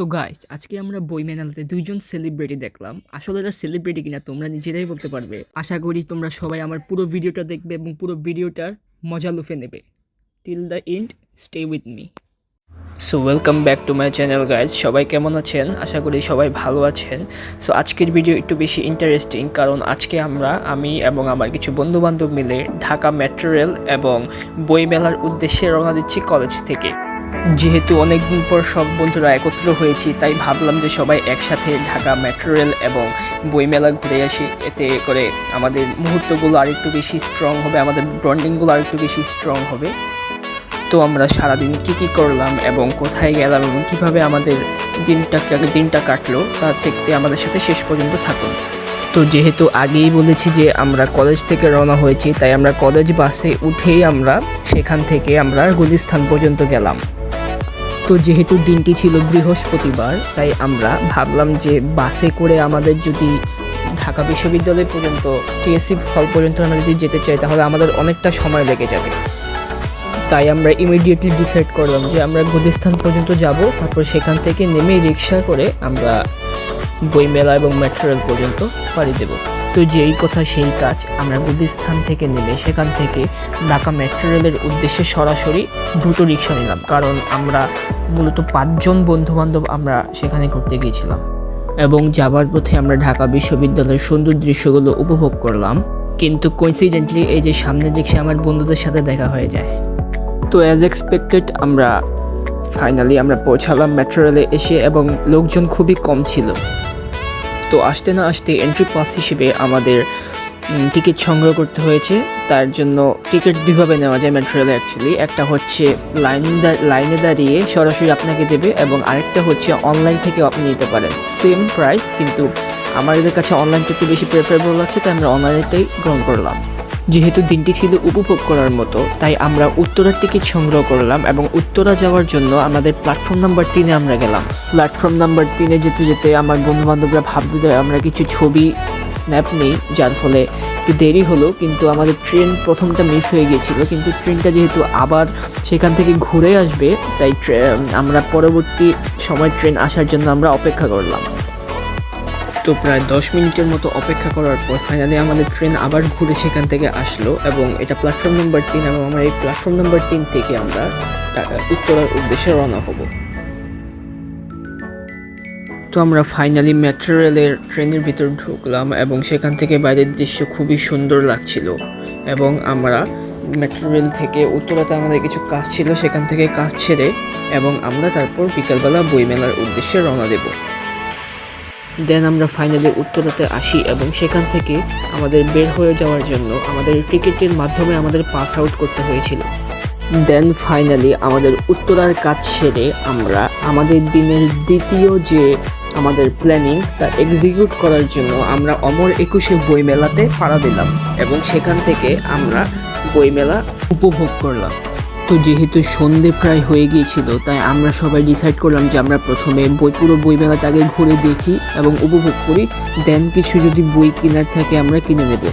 তো গাইস আজকে আমরা বই মেলাতে দুইজন সেলিব্রিটি দেখলাম। আসলে এরা সেলিব্রিটি কিনা তোমরা নিজেরাই বলতে পারবে। আশা করি তোমরা সবাই আমার পুরো ভিডিওটা দেখবে এবং পুরো ভিডিওটার মজা লুফে নেবে। Till the end stay with me so welcome back to my channel guys সবাই কেমন আছেন? আশা করি সবাই ভালো আছেন। সো আজকের ভিডিও একটু বেশি ইন্টারেস্টিং কারণ আজকে আমরা, আমি এবং আমার কিছু বন্ধু বান্ধব মিলে ঢাকা মেট্রো রেল এবং বইমেলার উদ্দেশ্যে রওনা দিচ্ছি কলেজ থেকে। যেহেতু অনেকদিন পর সব বন্ধুরা একত্র হয়েছি, তাই ভাবলাম যে সবাই একসাথে ঢাকা মেট্রো রেল এবং বইমেলা ঘুরে আসি। এতে করে আমাদের মুহূর্তগুলো আরেকটু বেশি স্ট্রং হবে, আমাদের বন্ডিংগুলো আরেকটু বেশি স্ট্রং হবে। তো আমরা সারাদিন কী কী করলাম এবং কোথায় গেলাম এবং কীভাবে আমাদের দিনটা দিনটা কাটলো, তা দেখতে আমাদের সাথে শেষ পর্যন্ত থাকুন। তো যেহেতু আগেই বলেছি যে আমরা কলেজ থেকে রওনা হয়েছি, তাই আমরা কলেজ বাসে উঠেই আমরা সেখান থেকে আমরা গুলিস্থান পর্যন্ত গেলাম। তো যেহেতু দিনটি ছিল বৃহস্পতিবার, তাই আমরা ভাবলাম যে বাসে করে আমাদের যদি ঢাকা বিশ্ববিদ্যালয় পর্যন্ত টিএসসি হল পর্যন্ত আমরা যদি যেতে চাই, তাহলে আমাদের অনেকটা সময় লেগে যাবে। তাই আমরা ইমিডিয়েটলি ডিসাইড করলাম যে আমরা গুলিস্থান পর্যন্ত যাব, তারপর সেখান থেকে নেমে রিক্সা করে আমরা বইমেলা এবং মেট্রো রেল পর্যন্ত পাড়ি দেব। তো যেই কথা সেই কাজ আমরা গুলিস্থান থেকে নেমে সেখান থেকে ঢাকা মেট্রো রেলের উদ্দেশ্যে সরাসরি দুটো রিক্সা নিলাম। কারণ আমরা মূলত পাঁচজন বন্ধু বান্ধব আমরা সেখানে ঘুরতে গিয়েছিলাম। এবং যাবার পথে আমরা ঢাকা বিশ্ববিদ্যালয়ের সুন্দর দৃশ্যগুলো উপভোগ করলাম। কিন্তু কোইন্সিডেন্টলি এই যে সামনের রিক্সা আমার বন্ধুদের সাথে দেখা হয়ে যায়। তো অ্যাজ এক্সপেক্টেড আমরা ফাইনালি আমরা পৌঁছালাম মেট্রো রেলে এসে এবং লোকজন খুবই কম ছিল। তো আসতে না আসতে এন্ট্রি পাস হিসেবে আমাদের টিকিট সংগ্রহ করতে হয়েছে। তার জন্য টিকিট দুইভাবে নেওয়া যায় মেট্রো রেলে অ্যাকচুয়ালি একটা হচ্ছে লাইন লাইনে দাঁড়িয়ে সরাসরি আপনাকে দেবে এবং আরেকটা হচ্ছে অনলাইন থেকেও আপনি নিতে পারেন। সেম প্রাইস কিন্তু আমাদের কাছে অনলাইনটা একটু বেশি প্রেফারেবল আছে, তাই আমরা অনলাইনটাই গ্রহণ করলাম। যেহেতু দিনটি ছিল উপভোগ করার মতো, তাই আমরা উত্তরার টিকিট সংগ্রহ করলাম এবং উত্তরা যাওয়ার জন্য আমাদের প্ল্যাটফর্ম নাম্বার তিনে আমরা গেলাম। প্ল্যাটফর্ম নাম্বার তিনে যেতে যেতে আমার বন্ধু বান্ধবরা ভাবলো যে আমরা কিছু ছবি, স্ন্যাপ নেই। যার ফলে একটু দেরি হলো, কিন্তু আমাদের ট্রেন প্রথমটা মিস হয়ে গিয়েছিল। কিন্তু ট্রেনটা যেহেতু আবার সেখান থেকে ঘুরে আসবে, তাই আমরা পরবর্তী সময় ট্রেন আসার জন্য আমরা অপেক্ষা করলাম। তো প্রায় দশ মিনিটের মতো অপেক্ষা করার পর ফাইনালি আমাদের ট্রেন আবার ঘুরে সেখান থেকে আসলো এবং এটা প্ল্যাটফর্ম নাম্বার তিন এবং আমরা এই প্ল্যাটফর্ম নাম্বার তিন থেকে আমরা উত্তরার উদ্দেশ্যে রওনা হব। তো আমরা ফাইনালি মেট্রো রেলের ট্রেনের ভিতর ঢুকলাম এবং সেখান থেকে বাইরের দৃশ্য খুবই সুন্দর লাগছিল এবং আমরা মেট্রো রেল থেকে উত্তরাতে আমাদের কিছু কাজ ছিল সেখান থেকে কাজ ছেড়ে এবং আমরা তারপর বিকালবেলা বইমেলার উদ্দেশ্যে রওনা দেবো। দেন আমরা ফাইনালি উত্তরাতে আসি এবং সেখান থেকে আমাদের বের হয়ে যাওয়ার জন্য আমাদের টিকিটের মাধ্যমে আমাদের পাস আউট করতে হয়েছিল। দেন ফাইনালি আমাদের উত্তরার কাজ সেরে আমরা আমাদের দিনের দ্বিতীয় যে আমাদের প্ল্যানিং তা এক্সিকিউট করার জন্য আমরা অমর একুশে বইমেলাতে পাড়া দিলাম এবং সেখান থেকে আমরা বইমেলা উপভোগ করলাম। তো যেহেতু সন্ধে প্রায় হয়ে গিয়েছিল, তাই আমরা সবাই ডিসাইড করলাম যে আমরা প্রথমে বই, পুরো বইমেলাটা আগে ঘুরে দেখি এবং উপভোগ করি। দেন কিছু যদি বই কেনার থাকে আমরা কিনে নেব।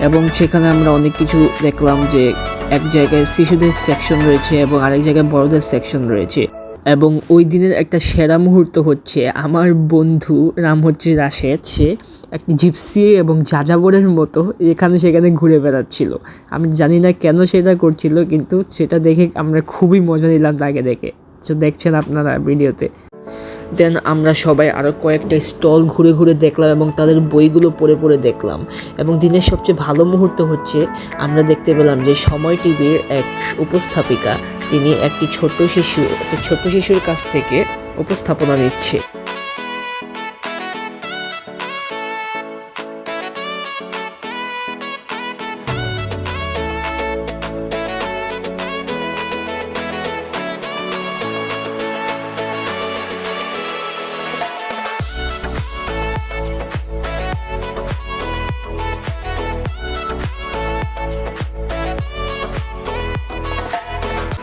এবং সেখানে আমরা অনেক কিছু দেখলাম যে এক জায়গায় শিশুদের সেকশন রয়েছে এবং আরেক জায়গায় বড়দের সেকশন রয়েছে। এবং ওই দিনের একটা সেরা মুহূর্ত হচ্ছে আমার বন্ধু, নাম হচ্ছে রাশেদ, সে একটি জিপসি এবং যাযাবরের মতো এখানে সেখানে ঘুরে বেড়াচ্ছিল। আমি জানি না কেন সেটা করছিল, কিন্তু সেটা দেখে আমরা খুবই মজা নিলাম তাকে দেখে। তো দেখছেন আপনারা ভিডিওতে। দেন আমরা সবাই আরও কয়েকটা স্টল ঘুরে ঘুরে দেখলাম এবং তাদের বইগুলো পড়ে পড়ে দেখলাম। এবং দিনের সবচেয়ে ভালো মুহূর্ত হচ্ছে, আমরা দেখতে পেলাম যে সময় টিভির এক উপস্থাপিকা তিনি একটি ছোট্ট শিশু একটি ছোট্ট শিশুর কাছ থেকে উপস্থাপনা নিচ্ছে।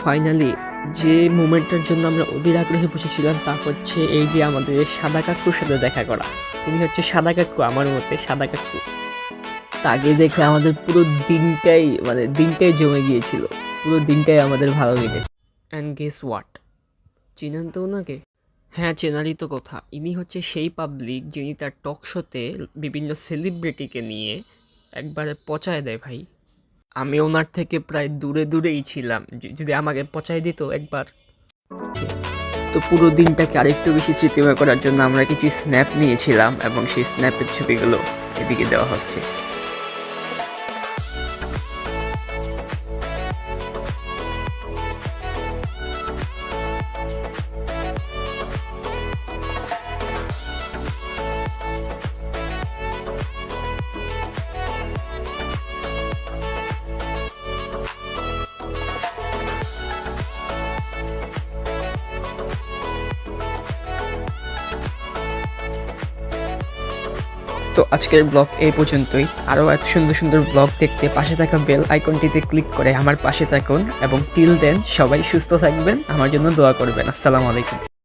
ফাইনালি যে মুমেন্টটার জন্য আমরা অধীর আগ্রহে বসেছিলাম, তা হচ্ছে এই যে আমাদের সাদা কাকুর সাথে দেখা করা। তিনি হচ্ছে সাদা কাকু, আমার মতে সাদা কাকু। তাকে দেখে আমাদের পুরো দিনটাই মানে দিনটাই জমে গিয়েছিল। পুরো দিনটাই আমাদের ভালো লেগে অ্যান্ড গেস হোয়াট চিনেন তো ওনাকে? হ্যাঁ চেনারই তো কথা। ইনি হচ্ছে সেই পাবলিক যিনি তার টক শোতে বিভিন্ন সেলিব্রিটিকে নিয়ে একবারে পচায় দেয় ভাই। আমি ওনার থেকে প্রায় দূরে দূরেই ছিলাম। যদি আমাকে পচাই দিত একবার। তো পুরো দিনটাকে আরেকটু বেশি স্মৃতিময় করার জন্য আমরা কিছু স্ন্যাপ নিয়েছিলাম এবং সেই স্ন্যাপের ছবিগুলো এদিকে দেওয়া হচ্ছে। তো আজকের ব্লগ এই পর্যন্তই। আরও এত সুন্দর সুন্দর ব্লগ দেখতে পাশে থাকা বেল আইকনটিতে ক্লিক করে আমার পাশে থাকুন এবং টিল দেন সবাই সুস্থ থাকবেন। আমার জন্য দোয়া করবেন। আসসালামু আলাইকুম।